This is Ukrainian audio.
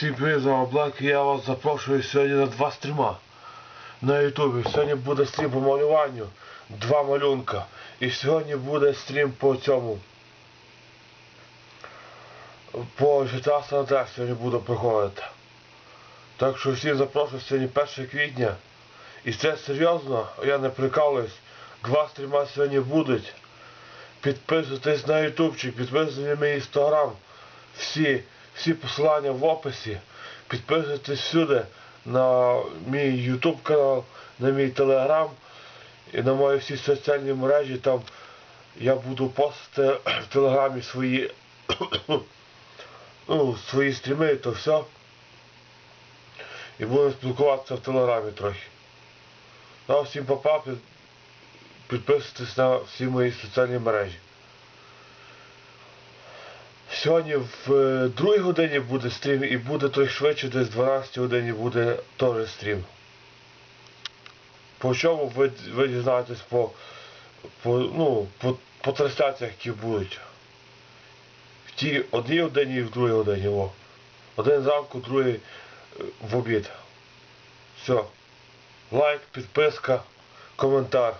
Всім привіт, з вами і я вас запрошую сьогодні на два стріма на Ютубі. Сьогодні буде стрім по малюванню, два малюнка. І сьогодні буде стрім по цьому. По GTA San Andreas сьогодні буду проходити. Так що всіх запрошую сьогодні 1 квітня. І це серйозно, я не прикалуюсь. Два стріма сьогодні будуть. Підписуйтесь на ютубчик, підписуйтесь на мій інстаграм. Всі, всі посилання в описі. Підписуйтесь всюди на мій ютуб канал, на мій телеграм і на мої всі соціальні мережі. Там я буду постити в телеграмі свої, ну, свої стріми то все. І будемо спілкуватися в телеграмі трохи. Ну, а всім папа, підписуйтесь на всі мої соціальні мережі. Сьогодні в е, другій годині буде стрім і буде трохи швидше, десь в 12 годині буде теж стрім. По чому ви, ви дізнаєтесь по, по, ну, по, по трансляціях, які будуть. В тій одній годині і в другій годині. О. Один зранку, другий е, в обід. Все. Лайк, підписка, коментар.